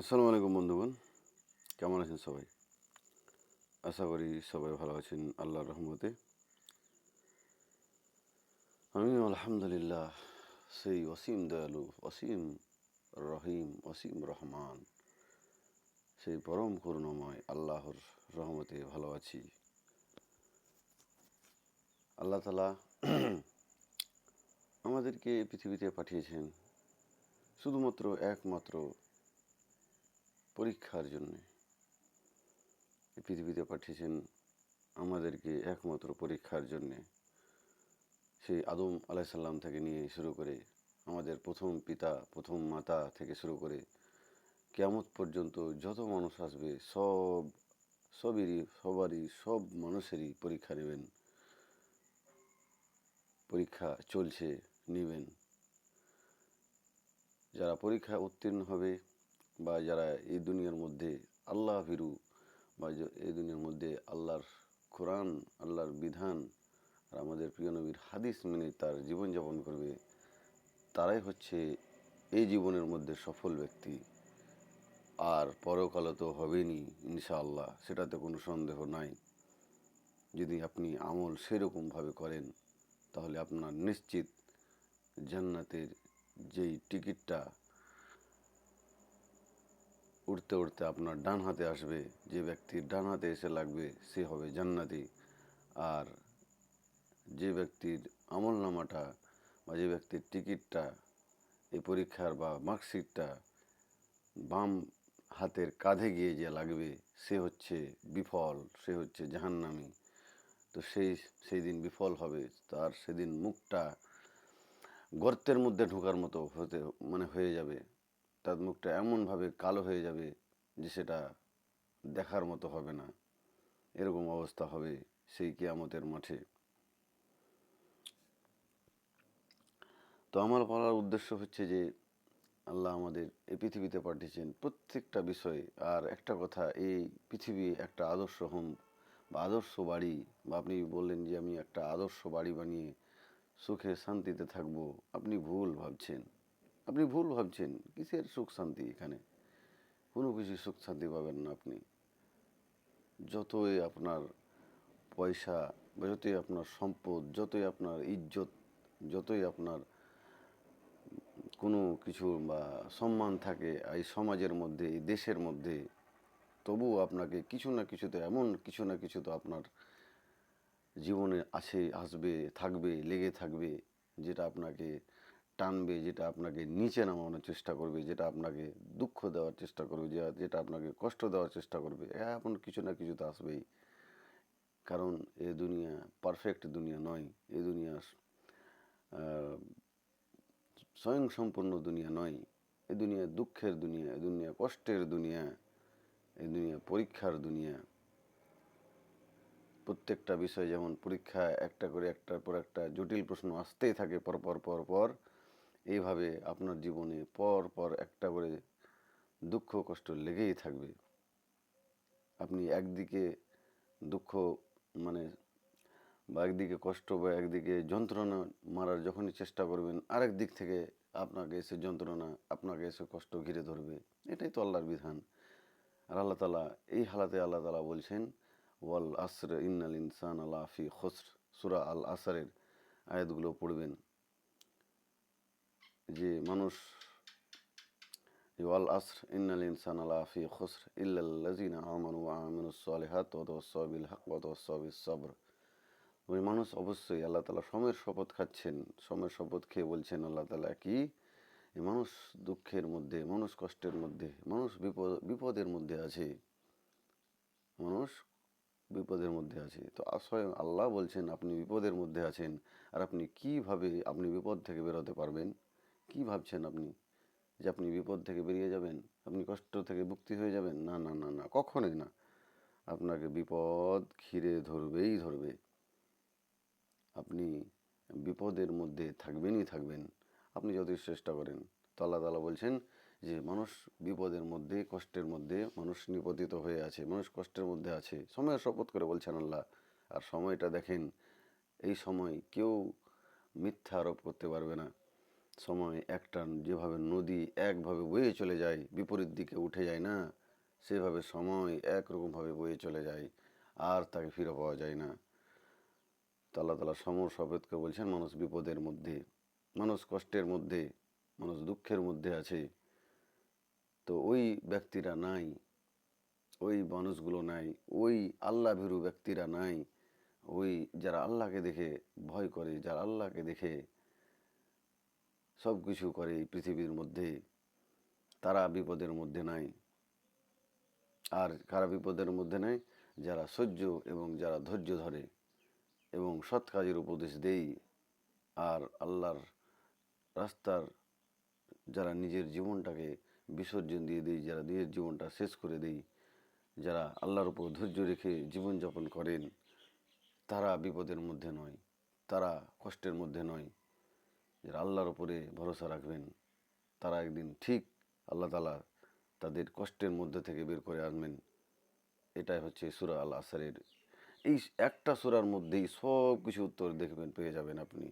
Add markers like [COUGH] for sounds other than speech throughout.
আসসালামু আলাইকুম বন্ধুগণ, কেমন আছেন সবাই? আশা করি সবাই ভালো আছেন আল্লাহর রহমতে। আমি আলহামদুলিল্লাহ, সেই অসীম দয়ালু অসীম রহিম অসীম রহমান, সেই পরম করুণাময় আল্লাহর রহমতে ভালো আছি। আল্লাহ তালা আমাদেরকে পৃথিবীতে পাঠিয়েছেন শুধুমাত্র একমাত্র পরীক্ষার জন্যে। পৃথিবীতে পাঠিয়েছেন আমাদেরকে একমাত্র পরীক্ষার জন্যে। সেই আদম আলাইসাল্লাম থেকে নিয়ে শুরু করে, আমাদের প্রথম পিতা, প্রথম মাতা থেকে শুরু করে কেয়ামত পর্যন্ত যত মানুষ আসবে, সব, সবেরই, সবারই, সব মানুষেরই পরীক্ষা নেবেন। পরীক্ষা চলছে, নেবেন। যারা পরীক্ষা উত্তীর্ণ হবে বা যারা এই দুনিয়ার মধ্যে আল্লাহ ভীরু বা এই দুনিয়ার মধ্যে আল্লাহর কোরআন, আল্লাহর বিধান আর আমাদের প্রিয় নবীর হাদিস মেনে তার জীবনযাপন করবে, তারাই হচ্ছে এই জীবনের মধ্যে সফল ব্যক্তি। আর পরকালে তো হবেনি ইনশাআল্লাহ, সেটাতে কোনো সন্দেহ নাই। যদি আপনি আমল সেরকমভাবে করেন, তাহলে আপনার নিশ্চিত জান্নাতের যেই টিকিটটা উঠতে উঠতে আপনার ডান হাতে আসবে, যে ব্যক্তির ডান হাতে এসে লাগবে সে হবে জান্নাতি। আর যে ব্যক্তির আমল নামাটা বা যে ব্যক্তির টিকিটটা, এই পরীক্ষার বা মার্কশিটটা বাম হাতের কাঁধে গিয়ে যে লাগবে, সে হচ্ছে বিফল, সে হচ্ছে জাহান্নামি। তো সেই সেই দিন বিফল হবে, তার সেদিন মুখটা গর্তের মধ্যে ঢোকার মতো হতে মানে হয়ে যাবে। তার মুখটা এমনভাবে কালো হয়ে যাবে যে সেটা দেখার মতো হবে না। এরকম অবস্থা হবে সেই কিয়ামতের মাঠে। তো আমার বলার উদ্দেশ্য হচ্ছে যে, আল্লাহ আমাদের এই পৃথিবীতে পাঠিয়েছেন প্রত্যেকটা বিষয়ে। আর একটা কথা, এই পৃথিবী একটা আদর্শ হোম বা আদর্শ বাড়ি বা আপনি বললেন যে আমি একটা আদর্শ বাড়ি বানিয়ে সুখে শান্তিতে থাকব, আপনি ভুল ভাবছেন। আপনি ভুল ভাবছেন, কিসের সুখ শান্তি এখানে? কোনো কিছু সুখ শান্তি পাবেন না আপনি। যতই আপনার পয়সা, বা যতই আপনার সম্পদ, যতই আপনার ইজ্জত, যতই আপনার কোনো কিছু বা সম্মান থাকে এই সমাজের মধ্যে, এই দেশের মধ্যে, তবুও আপনাকে কিছু না কিছুতে, এমন কিছু না কিছু তো আপনার জীবনে আছে আসবে, থাকবে, লেগে থাকবে, যেটা আপনাকে টানবে যেটা আপনাকে নিচে নামানোর চেষ্টা করবে যেটা আপনাকে দুঃখ দেওয়ার চেষ্টা করবে যেটা আপনাকে কষ্ট দেওয়ার চেষ্টা করবে এমন কিছু না কিছু তো আসবেই। কারণ এ দুনিয়া পারফেক্ট দুনিয়া নয় এ দুনিয়া আহ, স্বয়ং সম্পূর্ণ দুনিয়া নয় এ দুনিয়া দুঃখের দুনিয়া এ দুনিয়া কষ্টের দুনিয়া এ দুনিয়া পরীক্ষার দুনিয়া। প্রত্যেকটা বিষয় যেমন পরীক্ষা একটা করে একটার পর একটা জটিল প্রশ্ন আসতেই থাকে পর পর পর পর এইভাবে আপনার জীবনে পর পর একটা করে দুঃখ কষ্ট লেগেই থাকবে। আপনি একদিকে দুঃখ মানে বা একদিকে কষ্ট বা একদিকে যন্ত্রণা মারার যখনই চেষ্টা করবেন, আরেক দিক থেকে আপনাকে এসে যন্ত্রণা, আপনাকে এসে কষ্ট ঘিরে ধরবে। এটাই তো আল্লাহর বিধান। আর আল্লাহ তালা, এই হালাতে আল্লাহ তালা বলছেন, ওয়াল আসর ইন্নাল ইনসান আল্লাহ ফি খসর। সুরা আল আসরের আয়াতগুলো পড়বেন। যে মানুষ ওয়াল আসর, ইন্নাল ইনসান আল্লাহ ফি খসর ইল্লাল্লাযিনা আমানু ওয়া আমিলুস সালিহাত ওয়া তাওয়াসসাউ বিল হক ওয়া তাওয়াসসাউ বিস সবর। ওই মানুষ অবশ্যই আল্লাহ তালা সময়ের শপথ খাচ্ছেন, সময়ের শপথ খেয়ে বলছেন আল্লাহ তালা কি? মানুষ দুঃখের মধ্যে, মানুষ কষ্টের মধ্যে, মানুষ বিপদ, বিপদের মধ্যে আছে। মানুষ বিপদের মধ্যে আছে। তো স্বয়ং আল্লাহ বলছেন আপনি বিপদের মধ্যে আছেন, আর আপনি কীভাবে আপনি বিপদ থেকে বেরোতে পারবেন? কি ভাবছেন আপনি? যে আপনি বিপদ থেকে বেরিয়ে যাবেন? আপনি কষ্ট থেকে মুক্তি হয়ে যাবেন? না না না না, কখনোই না। আপনাকে বিপদ ঘিরে ধরবেই ধরবে। আপনি বিপদের মধ্যে থাকবেনই থাকবেন। আপনি যতই চেষ্টা করেন তো আল্লাহ তালা বলছেন যে মানুষ বিপদের মধ্যে, কষ্টের মধ্যে, মানুষ নিপতিত হয়ে আছে, মানুষ কষ্টের মধ্যে আছে। সময়ের শপথ করে বলছেন আল্লাহ। আর সময়টা দেখেন, এই সময় কেউ মিথ্যা আরোপ করতে পারবে না। সময় একটা যেভাবে নদী একভাবে বয়ে চলে যায়, বিপরীত দিকে উঠে যায় না, সেভাবে সময় একরকমভাবে বয়ে চলে যায়, আর তাকে ফিরে পাওয়া যায় না। তো আল্লাহ তালা সমর সবেদকে বলছেন, মানুষ বিপদের মধ্যে, মানুষ কষ্টের মধ্যে, মানুষ দুঃখের মধ্যে আছে। তো ওই ব্যক্তিরা নাই, ওই মানুষগুলো নাই, ওই আল্লাহ ভীরু ব্যক্তিরা নাই, ওই যারা আল্লাহকে দেখে ভয় করে, যারা আল্লাহকে দেখে সব কিছু করে এই পৃথিবীর মধ্যে। তারা বিপদের মধ্যে নাই। আর কারা বিপদের মধ্যে নাই? যারা সহ্য এবং যারা ধৈর্য ধরে এবং সৎ কাজের উপদেশ দেই। আর আল্লাহর রাস্তার যারা নিজের জীবনটাকে বিসর্জন দিয়ে দেই, যারা নিজের জীবনটা শেষ করে দেই, যারা আল্লাহর উপর ধৈর্য রেখে জীবনযাপন করেন, তারা বিপদের মধ্যে নয়, তারা কষ্টের মধ্যে নয়। যারা আল্লাহর উপরে ভরসা রাখবেন, তারা একদিন ঠিক আল্লাহ তালা তাদের কষ্টের মধ্যে থেকে বের করে আনবেন। এটাই হচ্ছে সুরা আল আসারের এই একটা সুরার মধ্যেই সব কিছু উত্তর দেখবেন, পেয়ে যাবেন আপনি।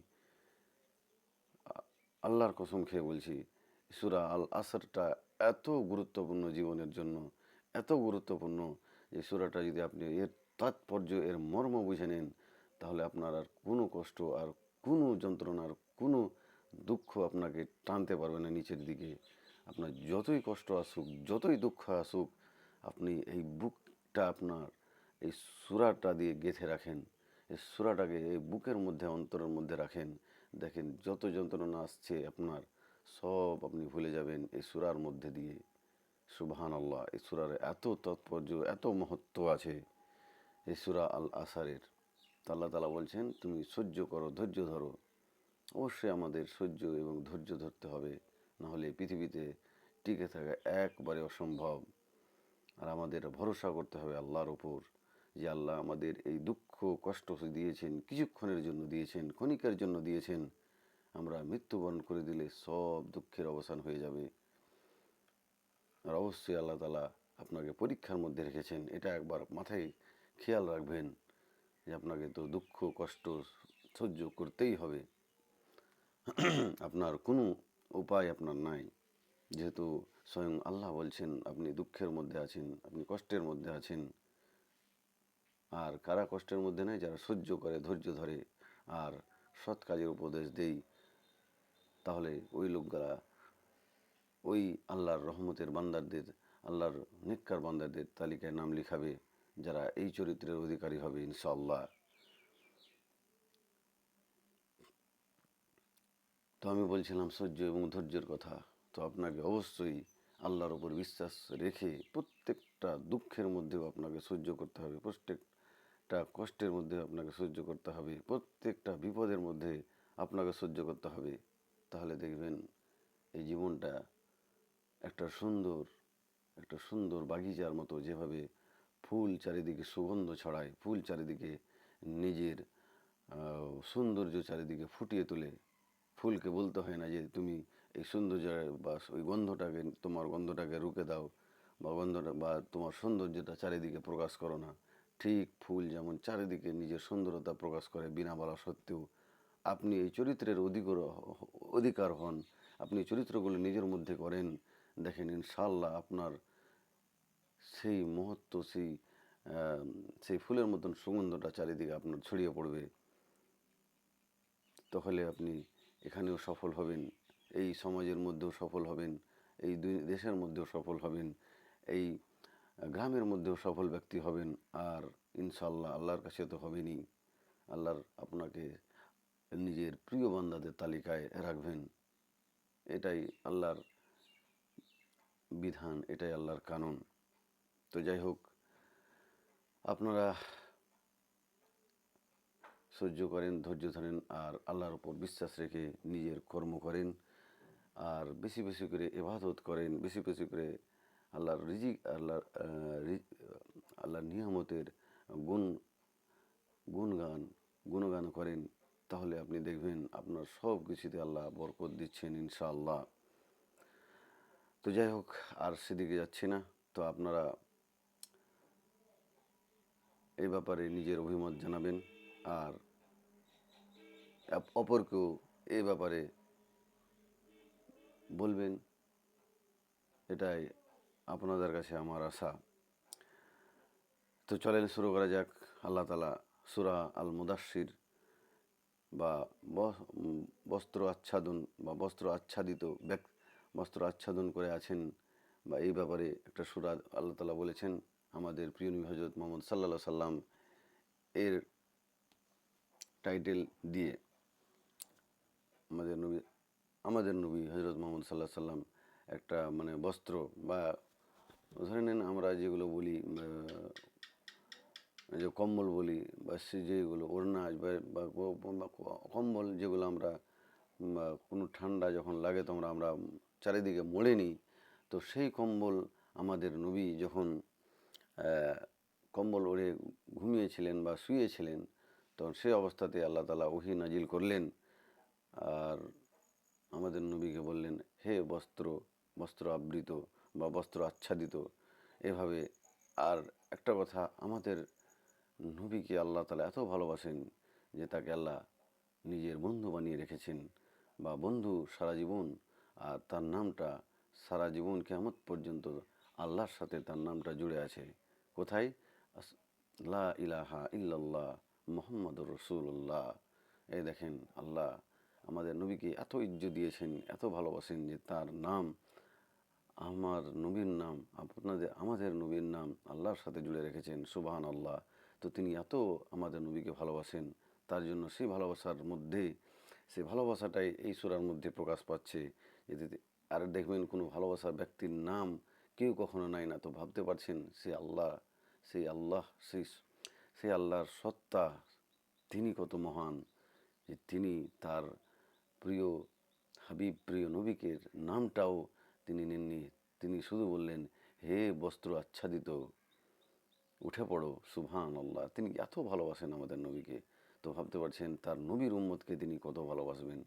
আল্লাহর কসম খেয়ে বলছি, সুরা আল আসরটা এত গুরুত্বপূর্ণ জীবনের জন্য, এত গুরুত্বপূর্ণ যে সুরাটা যদি আপনি এর তাৎপর্য, এর মর্ম বুঝে নেন, তাহলে আপনার আর কোনো কষ্ট আর কোনো যন্ত্রণার, কোনো দুঃখ আপনাকে টানতে পারবে না নিচের দিকে। আপনার যতই কষ্ট আসুক, যতই দুঃখ আসুক, আপনি এই বুকটা আপনার, এই সুরাটা দিয়ে গেঁথে রাখেন। এই সুরাটাকে এই বুকের মধ্যে, অন্তরের মধ্যে রাখেন। দেখেন যত যন্ত্রণা আসছে আপনার, সব আপনি ভুলে যাবেন এই সুরার মধ্যে দিয়ে। সুবহান আল্লাহ এই সুরার এত তাৎপর্য, এত মহত্ব আছে। এই সুরা আল আসারের তো আল্লাহ তালা বলছেন, তুমি সহ্য করো, ধৈর্য ধরো। অবশ্যই আমাদের সহ্য এবং ধৈর্য ধরতে হবে, নাহলে পৃথিবীতে টিকে থাকা একবারে অসম্ভব। আর আমাদের ভরসা করতে হবে আল্লাহর ওপর যে আল্লাহ আমাদের এই দুঃখ, কষ্ট দিয়েছেন, কিছুক্ষণের জন্য দিয়েছেন, ক্ষণিকের জন্য দিয়েছেন। আমরা মৃত্যুবরণ করে দিলে সব দুঃখের অবসান হয়ে যাবে। আর অবশ্যই আল্লাহ তালা আপনাকে পরীক্ষার মধ্যে রেখেছেন। এটা একবার মাথায় খেয়াল রাখবেন। যে আপনাকে তো দুঃখ, কষ্ট সহ্য করতেই হবে। আপনার কোনো উপায় আপনার নাই। যেহেতু স্বয়ং আল্লাহ বলছেন, আপনি দুঃখের মধ্যে আছেন, আপনি কষ্টের মধ্যে আছেন। আর কারা কষ্টের মধ্যে নেই? যারা সহ্য করে, ধৈর্য ধরে আর সৎ কাজের উপদেশ দেই, তাহলে ওই লোকগুলা, ওই আল্লাহর রহমতের বান্দারদের আল্লাহর নিকার বান্দারদের তালিকায় নাম লিখাবে। যারা এই চরিত্রের অধিকারী হবে ইনশাল্লাহ তো আমি বলছিলাম, সহ্য এবং ধৈর্যের কথা। তো আপনাকে অবশ্যই আল্লাহর ওপর বিশ্বাস রেখে প্রত্যেকটা দুঃখের মধ্যেও আপনাকে সহ্য করতে হবে, প্রত্যেকটা কষ্টের মধ্যে আপনাকে সহ্য করতে হবে, প্রত্যেকটা বিপদের মধ্যে আপনাকে সহ্য করতে হবে। তাহলে দেখবেন এই জীবনটা একটা সুন্দর একটা সুন্দর বাগিচার মতো যেভাবে ফুল চারিদিকে সুগন্ধ ছড়ায়, ফুল চারিদিকে নিজের সৌন্দর্য চারিদিকে ফুটিয়ে তোলে। ফুলকে বলতে হয় না যে তুমি এই সৌন্দর্য বা ওই গন্ধটাকে, তোমার গন্ধটাকে রুখে দাও বা গন্ধটা বা তোমার সৌন্দর্যটা চারিদিকে প্রকাশ করো না। ঠিক ফুল যেমন চারিদিকে নিজের সুন্দরতা প্রকাশ করে বিনা বলা সত্ত্বেও আপনি এই চরিত্রের অধিকর, অধিকার হন, আপনি চরিত্রগুলো নিজের মধ্যে করেন, দেখেন ইনশাল্লাহ আপনার সেই মহত্ব সেই সেই ফুলের মতন সুগন্ধটা চারিদিকে আপনার ছড়িয়ে পড়বে। তাহলে আপনি এখানেও সফল হবেন, এই সমাজের মধ্যেও সফল হবেন, এই দুই দেশের মধ্যেও সফল হবেন, এই গ্রামের মধ্যেও সফল ব্যক্তি হবেন, আর ইনশাল্লাহ আল্লাহর কাছে তো হবেনই। আল্লাহর আপনাকে নিজের প্রিয় বান্দাদের তালিকায় রাখবেন। এটাই আল্লাহর বিধান, এটাই আল্লাহর কানুন। তো যাই হোক, আপনারা সহ্য করেন, ধৈর্য ধরেন আর আল্লাহর ওপর বিশ্বাস রেখে নিজের কর্ম করেন আর বেশি বেশি করে এবাদত করেন, বেশি বেশি করে আল্লাহর রিজিক, আল্লাহর আল্লাহর নিয়ামতের গুণ, গুণগান গুণগান করেন, তাহলে আপনি দেখবেন আপনার সব কিছুতে আল্লাহ বরকত দিচ্ছেন ইনশাআল্লাহ। তো যাই হোক, আর সেদিকে যাচ্ছি না। তো আপনারা এই ব্যাপারে নিজের অভিমত জানাবেন আর অপ- অপরকেও এই ব্যাপারে বলবেন। এটাই আপনাদের কাছে আমার আশা। তো চলেন শুরু করা যাক। আল্লাহ তালা সুরা আল মুদাসির বা বস্ত্র আচ্ছাদন বা বস্ত্র আচ্ছাদিত ব্যক বস্ত্র আচ্ছাদন করে আছেন বা এই ব্যাপারে একটা সুরা আল্লাহ তালা বলেছেন। আমাদের প্রিয় নবী হজরত মোহাম্মদ সাল্লা সাল্লাম এর টাইটেল দিয়ে আমাদের নবী আমাদের নবী হজরত মোহাম্মদ সাল্লাহ সাল্লাম একটা মানে বস্ত্র বা ধরে নেন আমরা যেগুলো বলি যে কম্বল বলি বা সে যেগুলো ওড়না বা কম্বল যেগুলো আমরা কোনো ঠান্ডা যখন লাগে তোমরা আমরা চারিদিকে মোড়ে নিই, তো সেই কম্বল আমাদের নবী যখন কম্বল ওড়ে ঘুমিয়েছিলেন বা শুয়েছিলেন, তখন সে অবস্থাতে আল্লাহ তালা ওহি নাজিল করলেন আর আমাদের নবীকে বললেন, হে বস্ত্র বস্ত্র আবৃত বা বস্ত্র আচ্ছাদিত। এভাবে আর একটা কথা, আমাদের নবীকে আল্লাহ তালা এত ভালোবাসেন যে তাকে আল্লাহ নিজের বন্ধু বানিয়ে রেখেছেন বা বন্ধু সারা জীবন আর তার নামটা সারা জীবন কেমন পর্যন্ত আল্লাহর সাথে তার নামটা জুড়ে আছে। কোথায়? লা ইলাহা ইল্লাল্লাহ মোহাম্মদুর রসুল্লাহ এই দেখেন, আল্লাহ আমাদের নবীকে এত ইজ্জত দিয়েছেন, এত ভালোবাসেন যে তার নাম, আমার নবীর নাম, আপনাদের, আমাদের নবীর নাম আল্লাহর সাথে জুড়ে রেখেছেন সুবাহান আল্লাহ তো তিনি এত আমাদের নবীকে ভালোবাসেন, তার জন্য সেই ভালোবাসার মধ্যে, সেই ভালোবাসাটাই এই সুরার মধ্যে প্রকাশ পাচ্ছে। যদি আর দেখবেন কোনো ভালোবাসার ব্যক্তির নাম কেউ কখনো নাই না। তো ভাবতে পারছেন সে আল্লাহ, সেই আল্লাহ, সেই সেই আল্লাহর সত্তা, তিনি কত মহান যে তিনি তার প্রিয় হাবিব, প্রিয় নবীকের নামটাও তিনি নেননি। তিনি শুধু বললেন, হে বস্ত্র আচ্ছাদিত, উঠে পড়ো সুবহান আল্লাহ তিনি এত ভালোবাসেন আমাদের নবীকে? তো ভাবতে পারছেন, তার নবীর উম্মতকে তিনি কত ভালোবাসবেন?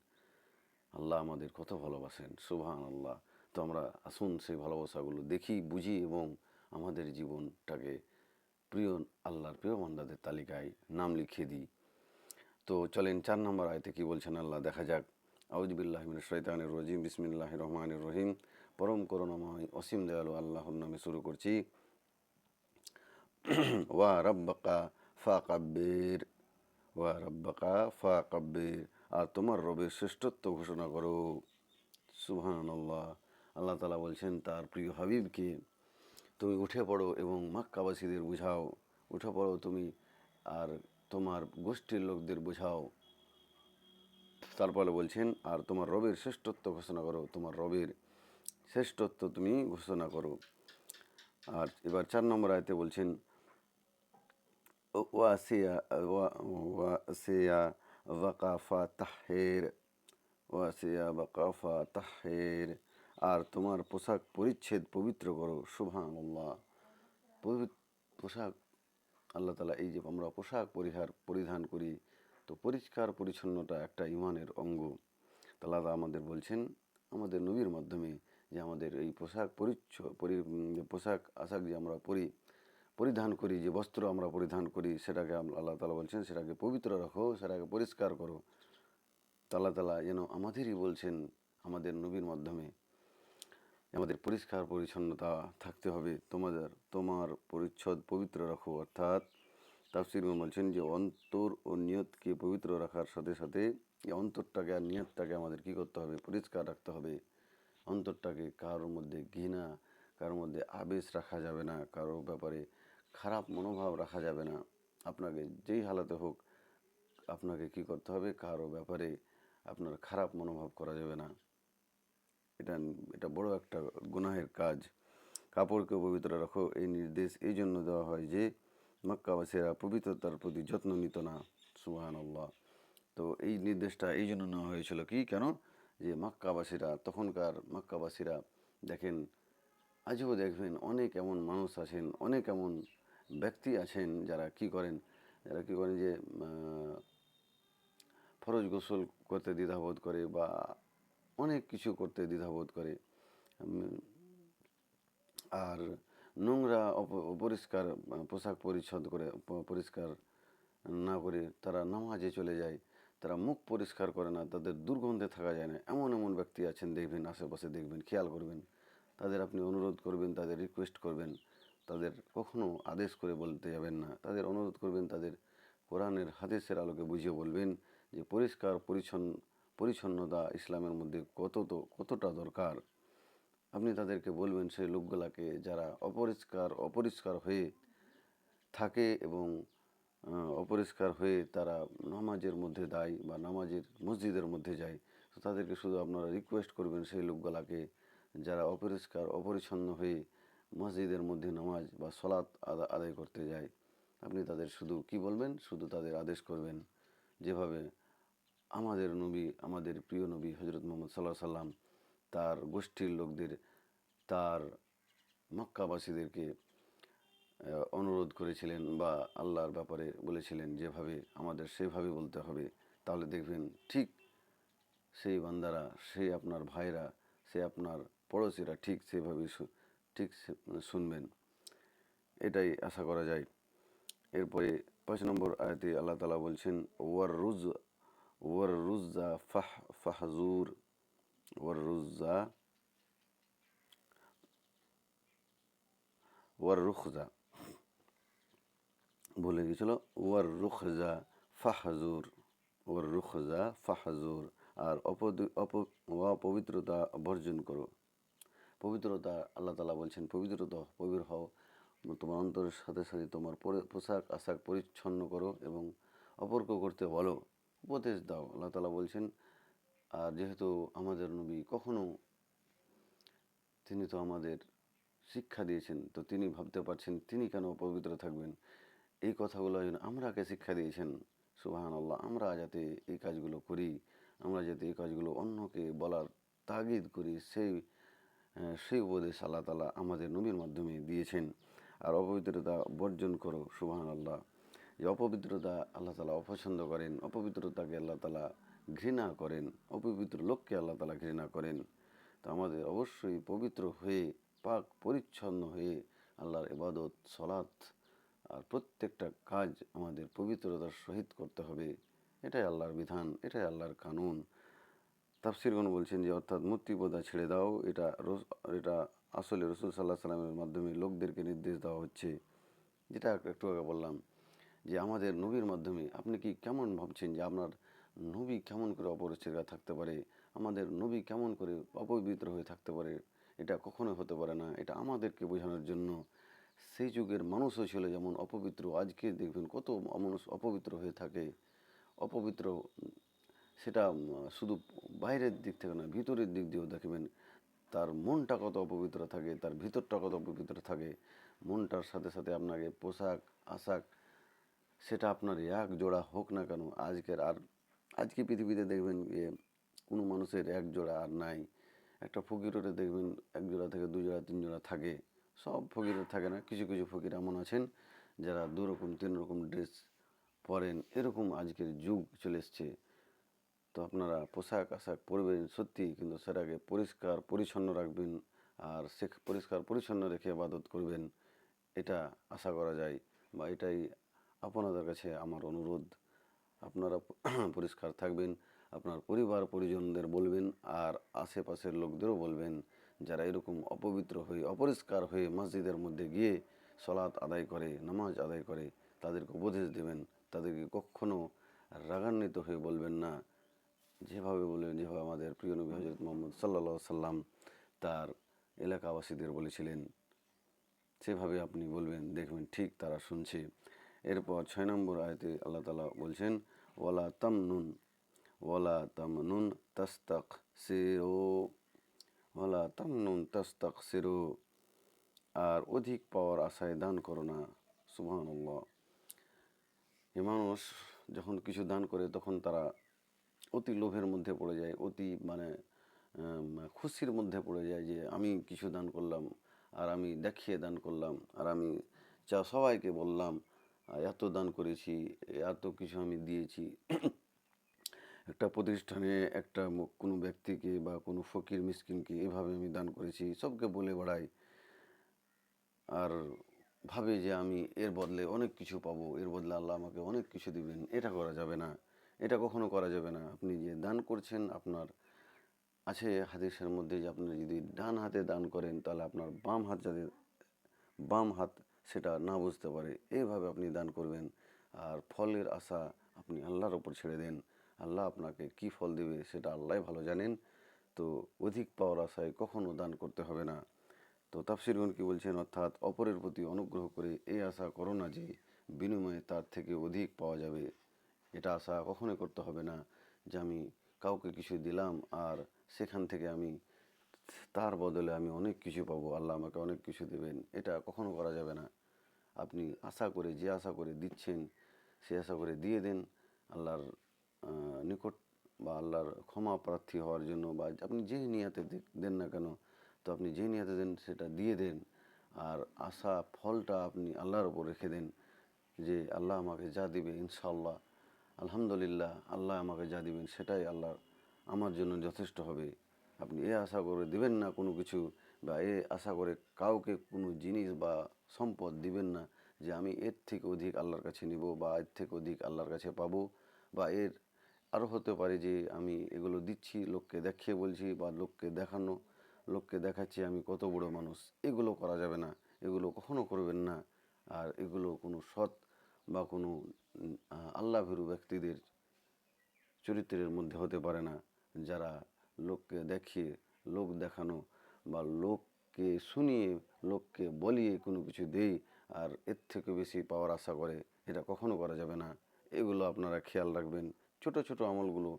আল্লাহ আমাদের কত ভালোবাসেন সুবহান আল্লাহ তো আমরা আসুন সেই ভালোবাসাগুলো দেখি, বুঝি এবং আমাদের জীবনটাকে প্রিয়, আল্লাহর প্রিয় বান্দাদের তালিকায় নাম লিখিয়ে দিই। তো চলেন চার নম্বর আয়তে কি বলছেন আল্লাহ? দেখা যাক। আউজবিল্লাহ মিন শৈতানির রজিম। বিসমিল্লাহ রহমানির রহিম। পরম করুণাময়, অসীম দয়ালু আল্লাহর নামে শুরু করছি। ওয়া রব্বাকা ফা কাব্বির ওয়া রব্বাকা ফা কাব্বির আর তোমার রবের শ্রেষ্ঠত্ব ঘোষণা করো। সুবহান আল্লাহ আল্লাহ তালা বলছেন, তার প্রিয় হাবিবকে তুমি উঠে পড়ো এবং মাক্কাবাসীদের বুঝাও। উঠে পড়ো তুমি আর তোমার গোষ্ঠীর লোকদের বোঝাও। তারপরে বলছেন, আর তোমার রবের শ্রেষ্ঠত্ব ঘোষণা করো। তোমার রবের শ্রেষ্ঠত্ব তুমি ঘোষণা করো। আর এবার চার নম্বর আয়তে বলছেন ওয়াসিয়া ওয়াসিয়া ওয়াকাফা তাহের ওয়াসিয়া ওয়াকাফা তাহের। আর তোমার পোশাক পরিচ্ছেদ পবিত্র করো সুবহান আল্লাহ পোশাক, আল্লাহ তালা এই যে আমরা পোশাক পরিহার, পরিধান করি, তো পরিষ্কার পরিচ্ছন্নতা একটা ইমানের অঙ্গ। তালা আমাদের বলছেন, আমাদের নবীর মাধ্যমে যে আমাদের এই পোশাক পরিচ্ছ, পরি পোশাক আশাক যে আমরা পরি, পরিধান করি, যে বস্ত্র আমরা পরিধান করি, সেটাকে আল্লাহ তালা বলছেন, সেটাকে পবিত্র রাখো, সেটাকে পরিষ্কার করো। তাল্লাহ তালা যেন আমাদেরই বলছেন, আমাদের নবীর মাধ্যমে। আমাদের পরিষ্কার পরিচ্ছন্নতা থাকতে হবে। তোমাদের, তোমার পরিচ্ছদ পবিত্র রাখো, অর্থাৎ তাফসির বলছেন যে, অন্তর ও নিয়তকে পবিত্র রাখার সাথে সাথে এই অন্তরটাকে আর নিয়তটাকে আমাদের কি করতে হবে? পরিষ্কার রাখতে হবে। অন্তরটাকে কারোর মধ্যে ঘৃণা, কারোর মধ্যে আবেশ রাখা যাবে না কারোর ব্যাপারে খারাপ মনোভাব রাখা যাবে না। আপনাকে যেই হালাতে হোক, আপনাকে কি করতে হবে? কারও ব্যাপারে আপনার খারাপ মনোভাব করা যাবে না। এটা এটা বড় একটা গুনাহের কাজ। কাপড়কে পবিত্র রাখো, এই নির্দেশ এই জন্য দেওয়া হয় যে মক্কাবাসীরা পবিত্রতার প্রতি যত্ন নিত না। সুহান আল্লাহ তো এই নির্দেশটা এই জন্য নেওয়া হয়েছিল কি? কেন? যে মক্কাবাসীরা তখনকার মক্কাবাসীরা দেখেন, আজও দেখবেন অনেক এমন মানুষ আছেন, অনেক এমন ব্যক্তি আছেন যারা কি করেন? যারা কি করেন যে ফরজ গোসল করতে দ্বিধাবোধ করে বা অনেক কিছু করতে দ্বিধাবোধ করে। আর নোংরা অপরিষ্কার পোশাক পরিচ্ছদ করে পরিষ্কার না করে তারা নামাজে চলে যায়। তারা মুখ পরিষ্কার করে না, তাদের দুর্গন্ধে থাকা যায় না। এমন এমন ব্যক্তি আছেন, দেখবেন, আশেপাশে দেখবেন, খেয়াল করবেন। তাদের আপনি অনুরোধ করবেন, তাদের রিকোয়েস্ট করবেন। তাদের কখনো আদেশ করে বলতে যাবেন না। তাদের অনুরোধ করবেন, তাদের কোরআনের হাদেশের আলোকে বুঝিয়ে বলবেন যে, পরিষ্কার, পরিচ্ছন্ন পরিচ্ছন্নতা ইসলামের মধ্যে কত তো, কতটা দরকার? আপনি তাদেরকে বলবেন সেই লোকগুলাকে যারা অপরিষ্কার অপরিষ্কার হয়ে থাকে এবং অপরিষ্কার হয়ে তারা নামাজের মধ্যে দেয় বা নামাজের মসজিদের মধ্যে যায়, তো তাদেরকে শুধু আপনারা রিকোয়েস্ট করবেন সেই লোকগুলাকে যারা অপরিষ্কার, অপরিচ্ছন্ন হয়ে মসজিদের মধ্যে নামাজ বা সলাৎ আদা- আদায় করতে যায়। আপনি তাদের শুধু কি বলবেন? শুধু তাদের আদেশ করবেন যেভাবে আমাদের নবী, আমাদের প্রিয় নবী হজরত মোহাম্মদ সাল্লাহ সাল্লাম তার গোষ্ঠীর লোকদের, তার মক্কাবাসীদেরকে অনুরোধ করেছিলেন বা আল্লাহর ব্যাপারে বলেছিলেন, যেভাবে আমাদের সেভাবে বলতে হবে, তাহলে দেখবেন ঠিক সেই বান্দারা, সেই আপনার ভাইরা সে আপনার পড়োশিরা ঠিক সেভাবে ঠিক শুনবেন। এটাই আশা করা যায়। এরপরে পাঁচ নম্বর আয়াতে আল্লাহ তালা বলছেন ওয়ার রুজ ওয়ার রুজা ফাহ ফাহজুর ওয়ার রুজা ওয়ার রুখজা বলে গেছিল ওয়ার রুখজা ফাহাজুর ওয়ার রুখজা ফাহাজুর আর অপবিত্রতা বর্জন করো পবিত্রতা আল্লাহ তালা বলছেন পবিত্রতা পবিত্র হও তোমার অন্তরের সাথে সাথে তোমার পোশাক আশাক পরিচ্ছন্ন করো এবং অপরকে করতে বলো। উপদেশ দাও, আল্লাহ তালা বলছেন, আর যেহেতু আমাদের নবী কখনো তিনি তো আমাদের শিক্ষা দিয়েছেন, তো তিনি ভাবতে পারছেন তিনি কেন অপবিত্র থাকবেন? এই কথাগুলো যেন আমরাকে শিক্ষা দিয়েছেন? সুবাহান আল্লাহ আমরা যাতে এই কাজগুলো করি, আমরা যাতে এই কাজগুলো অন্যকে বলার তাগিদ করি, সেই সেই উপদেশ আল্লাহ তালা আমাদের নবীর মাধ্যমে দিয়েছেন। আর অপবিত্রতা বর্জন করো সুবাহান আল্লাহ যে অপবিত্রতা আল্লাহ তালা অপছন্দ করেন, অপবিত্রতাকে আল্লাহ তালা ঘৃণা করেন, অপবিত্র লোককে আল্লাহ তালা ঘৃণা করেন। তো আমাদের অবশ্যই পবিত্র হয়ে, পাক পরিচ্ছন্ন হয়ে আল্লাহর ইবাদত সলাৎ আর প্রত্যেকটা কাজ আমাদের পবিত্রতার সহিত করতে হবে। এটাই আল্লাহর বিধান, এটাই আল্লাহর কানুন। তাফসিরগণ বলছেন যে, অর্থাৎ মূর্তিপদা ছেড়ে দাও, এটা এটা আসলে রসুল সাল্লাহ সাল্লামের মাধ্যমে লোকদেরকে নির্দেশ দেওয়া হচ্ছে। যেটা একটু আগে বললাম যে আমাদের নবীর মাধ্যমে আপনি কি কেমন ভাবছেন যে আপনার নবী কেমন করে অপরিষ্কার থাকতে পারে? আমাদের নবী কেমন করে অপবিত্র হয়ে থাকতে পারে? এটা কখনো হতে পারে না। এটা আমাদেরকে বোঝানোর জন্য সেই যুগের মানুষও ছিল যেমন অপবিত্র। আজকে দেখবেন কত মানুষ অপবিত্র হয়ে থাকে। অপবিত্র সেটা শুধু বাইরের দিক থেকে না, ভিতরের দিক দিয়েও দেখবেন তার মনটা কত অপবিত্র থাকে, তার ভিতরটা কত অপবিত্র থাকে। মনটার সাথে সাথে আপনাকে পোশাক, আশাক সেটা আপনার এক জোড়া হোক না কেন, আজকের আর, আজকে পৃথিবীতে দেখবেন যে কোনো মানুষের এক জোড়া আর নাই। একটা ফকিরের দেখবেন এক জোড়া থেকে দুই জোড়া, তিন জোড়া থাকে। সব ফকিরের থাকে না, কিছু কিছু ফকির এমন আছেন যারা দু রকম, তিন রকম ড্রেস পরেন, এরকম আজকের যুগ চলে এসছে। তো আপনারা পোশাক আশাক পরবেন সত্যি, কিন্তু সেটাকে পরিষ্কার, পরিচ্ছন্ন রাখবেন আর সে পরিষ্কার, পরিচ্ছন্ন রেখে আবাদত করবেন, এটা আশা করা যায় বা এটাই আপনাদের কাছে আমার অনুরোধ, আপনারা [CLEARS THROAT] পরিষ্কার থাকবেন, আপনার পরিবার পরিজনদের বলবেন, আর আশেপাশের লোকদেরও বলবেন, যারা এরকম অপবিত্র হয়ে, অপরিষ্কার হয়ে মসজিদের মধ্যে গিয়ে সলাৎ আদায় করে, নামাজ আদায় করে, তাদেরকে উপদেশ দেবেন, তাদেরকে কখনো রাগান্বিত হয়ে বলবেন না। যেভাবে বললেন, যেভাবে আমাদের প্রিয় নবী হজরত মোহাম্মদ সাল্লা সাল্লাম তার এলাকাবাসীদের বলেছিলেন, সেভাবে আপনি বলবেন, দেখবেন ঠিক তারা শুনছে। এরপর ছয় নম্বর আয়তে আল্লাহ তালা বলছেন, ওয়ালা তামনুন ওয়ালা তামনুন তাস্তাক সেরো ওয়ালা তামনুন তাস্তাক সেরো আর অধিক পাওয়ার আশায় দান করো না। সুবহানাল্লাহ। এ মানুষ যখন কিছু দান করে, তখন তারা অতি লোভের মধ্যে পড়ে যায়, অতি মানে খুশির মধ্যে পড়ে যায় যে, আমি কিছু দান করলাম, আর আমি দেখিয়ে দান করলাম, আর আমি চা সবাইকে বললাম। এত দান করেছি, এত কিছু আমি দিয়েছি। একটা প্রতিষ্ঠানে একটা কোনো ব্যক্তিকে বা কোনো ফকির মিসকিনকে এভাবে আমি দান করেছি, সবকে বলে বেড়াই। আর ভাবে যে আমি এর বদলে অনেক কিছু পাবো, এর বদলে আল্লাহ আমাকে অনেক কিছু দিবেন, এটা করা যাবে না। এটা কখনো করা যাবে না। আপনি যে দান করছেন, আপনার আছে হাদিসের মধ্যে যে আপনি যদি ডান হাতে দান করেন, তাহলে আপনার বাম হাত যাতে, বাম হাত সেটা না বুঝতে পারে, এইভাবে আপনি দান করবেন। আর ফলের আশা আপনি আল্লাহর ওপর ছেড়ে দেন। আল্লাহ আপনাকে কি ফল দেবে সেটা আল্লাহ ভালো জানেন। তো অধিক পাওয়ার আশায় কখনও দান করতে হবে না। তো তাফসিরগণ কি বলছেন? অর্থাৎ অপরের প্রতি অনুগ্রহ করে এই আশা করো না যে বিনিময়ে তার থেকে অধিক পাওয়া যাবে। এটা আশা কখনোই করতে হবে না যে আমি কাউকে কিছু দিলাম আর সেখান থেকে আমি তার বদলে আমি অনেক কিছু পাবো। আল্লাহ আমাকে অনেক কিছু দেবেন। এটা কখনো করা যাবে না। আপনি আশা করে যে আশা করে দিচ্ছেন, সে আশা করে দিয়ে দেন। আল্লাহর নিকট বা আল্লাহর ক্ষমা প্রার্থী হওয়ার জন্য বা আপনি যে নিয়াতে দেন না কেন, তো আপনি যে নিয়াতে দেন সেটা দিয়ে দেন। আর আশা ফলটা আপনি আল্লাহর ওপর রেখে দেন যে আল্লাহ আমাকে যা দিবে ইনশাল্লাহ আলহামদুলিল্লাহ, আল্লাহ আমাকে যা দিবেন সেটাই আল্লাহ আমার জন্য যথেষ্ট হবে। আপনি এ আশা করে দিবেন না কোনো কিছু বা এ আশা করে কাউকে কোনো জিনিস বা সম্পদ দিবেন না যে আমি এর থেকে অধিক আল্লাহর কাছে নিব বা এর থেকে অধিক আল্লাহর কাছে পাবো বা এর আরও হতে পারে যে আমি এগুলো দিচ্ছি লোককে দেখিয়ে বলছি বা লোককে দেখানো লোককে দেখাচ্ছি আমি কত বড় মানুষ। এগুলো করা যাবে না এগুলো কখনো করবেন না। আর এগুলো কোনো সৎ বা কোনো উম, আল্লাহ ভীরু ব্যক্তিদের চরিত্রের মধ্যে হতে পারে না। যারা লোককে দেখিয়ে, লোক দেখানো বা লোককে শুনিয়ে, লোককে বলিয়ে কোনো কিছু দেই আর এর থেকে বেশি পাওয়ার আশা করে, এটা কখনো করা যাবে না। এগুলো আপনারা খেয়াল রাখবেন। ছোট ছোট আমলগুলো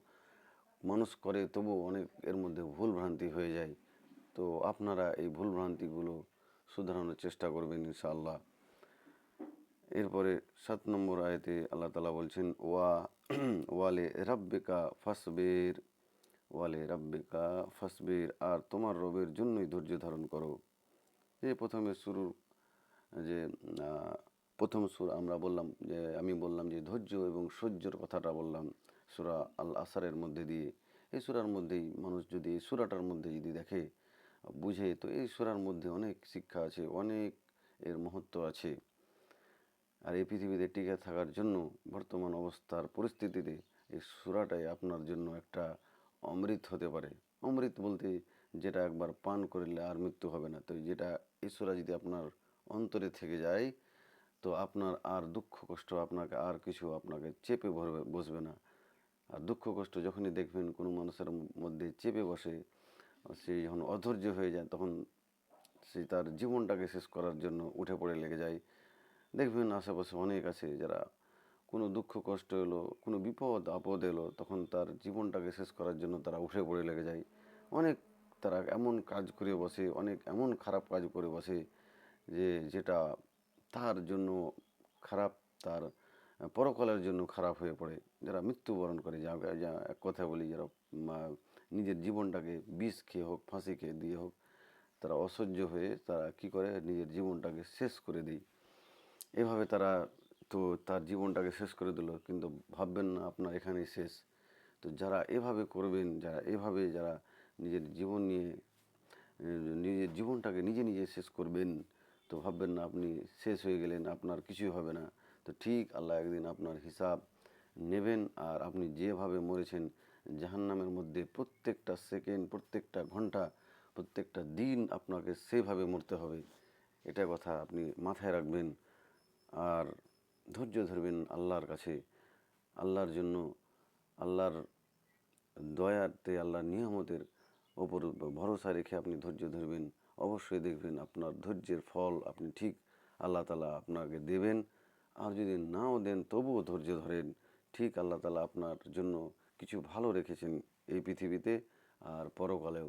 মানুষ করে তবু অনেক এর মধ্যে ভুল ভ্রান্তি হয়ে যায়। তো আপনারা এই ভুল ভ্রান্তিগুলো শুধরানোর চেষ্টা করবেন ইনশাআল্লাহ। এরপরে সাত নম্বর আয়তে আল্লাহ তালা বলছেন, ওয়া, ওয়ালে রাব্বিকা ফাসবির। ওয়ালে রাব্বিকা ফাসবির, আর তোমার রবের জন্যই ধৈর্য ধারণ করো। এই প্রথমে শুরু যে প্রথম সুর আমরা বললাম, যে, আমি বললাম যে, ধৈর্য এবং সহ্যর কথাটা বললাম সুরা আল আসারের মধ্যে দিয়ে। এই সুরার মধ্যেই মানুষ যদি, এই সুরাটার মধ্যে যদি দেখে, বুঝে, তো এই সুরার মধ্যে অনেক শিক্ষা আছে, অনেক এর মহত্ব আছে। আর এই পৃথিবীতে টিকে থাকার জন্য বর্তমান অবস্থার পরিস্থিতিতে এই সুরাটাই আপনার জন্য একটা অমৃত হতে পারে। অমৃত বলতে যেটা একবার পান করলে আর মৃত্যু হবে না। তো যেটা সুরা যদি আপনার অন্তরে থেকে যায়, তো আপনার আর দুঃখ কষ্ট আপনাকে আর কিছু আপনাকে চেপে ভরবে, বসবে না। আর দুঃখ কষ্ট যখনই দেখবেন কোনো মানুষের মধ্যে চেপে বসে, সে যখন অধৈর্য হয়ে যায়, তখন সে তার জীবনটাকে শেষ করার জন্য উঠে পড়ে লেগে যায়। দেখবেন আশেপাশে অনেক আছে যারা দুঃখ, কষ্ট এলো, কোনো বিপদ, আপদ এলো, তখন তার জীবনটাকে শেষ করার জন্য তারা উঠে পড়ে লেগে যায়। অনেক তারা এমন কাজ করে বসে, অনেক এমন খারাপ কাজ করে বসে যে, যেটা তার জন্য খারাপ, তার পরকালের জন্য খারাপ হয়ে পড়ে। যারা মৃত্যুবরণ করে, যা যা এক কথা বলি, যারা নিজের জীবনটাকে বিষ খেয়ে হোক, ফাঁসি খেয়ে দিয়ে হোক, তারা অসহ্য হয়ে তারা কি করে? নিজের জীবনটাকে শেষ করে দেয়। এভাবে তারা তো তার জীবনটাকে শেষ করে দিল, কিন্তু ভাববেন না, আপনার এখানেই শেষ। তো যারা এভাবে করবেন, যারা এভাবে যারা নিজের জীবন নিয়ে নিজের জীবনটাকে নিজে নিজে শেষ করবেন, তো ভাববেন না, আপনি শেষ হয়ে গেলেন, আপনার কিছুই হবে না। তো ঠিক আল্লাহ একদিন আপনার হিসাব নেবেন, আর আপনি যেভাবে মরেছেন, জাহান্নামের মধ্যে প্রত্যেকটা সেকেন্ড, প্রত্যেকটা ঘণ্টা, প্রত্যেকটা দিন আপনাকে সেভাবে মরতে হবে। এটা কথা আপনি মাথায় রাখবেন। আর ধৈর্য ধরবেন আল্লাহর কাছে, আল্লাহর জন্য, আল্লাহর দয়াতে, আল্লাহর নিয়ামতের ওপর ভরসা রেখে আপনি ধৈর্য ধরবেন। অবশ্যই দেখবেন আপনার ধৈর্যের ফল আপনি ঠিক আল্লাহ তালা আপনাকে দেবেন। আর যদি নাও দেন, তবুও ধৈর্য ধরেন। ঠিক আল্লাহ তালা আপনার জন্য কিছু ভালো রেখেছেন এই পৃথিবীতে। আর পরকালেও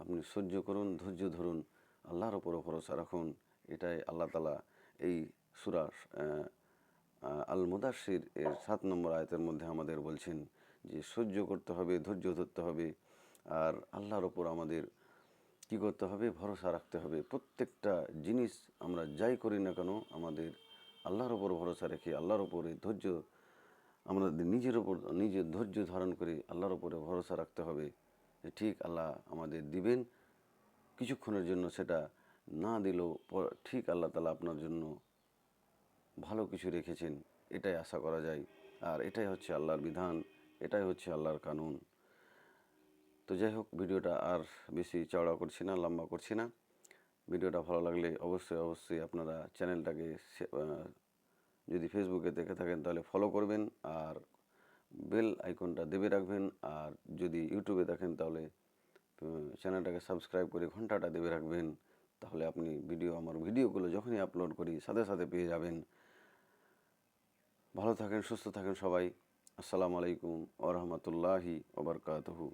আপনি সহ্য করুন, ধৈর্য ধরুন, আল্লাহর ওপরও ভরসা রাখুন। এটাই আল্লাহ তালা এই সুরা আল মুদাসির এর সাত নম্বর আয়তের মধ্যে আমাদের বলছেন যে, সহ্য করতে হবে, ধৈর্য ধরতে হবে আর আল্লাহর ওপর আমাদের কি করতে হবে? ভরসা রাখতে হবে। প্রত্যেকটা জিনিস আমরা যাই করি না কেন, আমাদের আল্লাহর ওপর ভরসা রেখে, আল্লাহর ওপরে ধৈর্য, আমাদের নিজের ওপর নিজের ধৈর্য ধারণ করে আল্লাহর ওপরে ভরসা রাখতে হবে ঠিক আল্লাহ আমাদের দিবেন। কিছুক্ষণের জন্য সেটা না দিলেও ঠিক আল্লাহ তালা আপনার জন্য ভালো কিছু রেখেছেন, এটাই আশা করা যায়। আর এটাই হচ্ছে আল্লাহর বিধান, এটাই হচ্ছে আল্লাহর কানুন। তো যাই হোক, ভিডিওটা আর বেশি চওড়া করছি না, লম্বা করছি না। ভিডিওটা ভালো লাগলে অবশ্যই অবশ্যই আপনারা চ্যানেলটাকে যদি ফেসবুকে দেখে থাকেন তাহলে ফলো করবেন আর বেল আইকনটা দেবে রাখবেন। আর যদি ইউটিউবে দেখেন তাহলে চ্যানেলটাকে সাবস্ক্রাইব করে ঘন্টাটা দেবে রাখবেন। তাহলে আপনি ভিডিও, আমার ভিডিওগুলো যখনই আপলোড করি, সাথে সাথে পেয়ে যাবেন। ভালো থাকেন সুস্থ থাকেন সবাই। আসসালামু আলাইকুম ওরহমতুল্লাহি ওবরকাতহু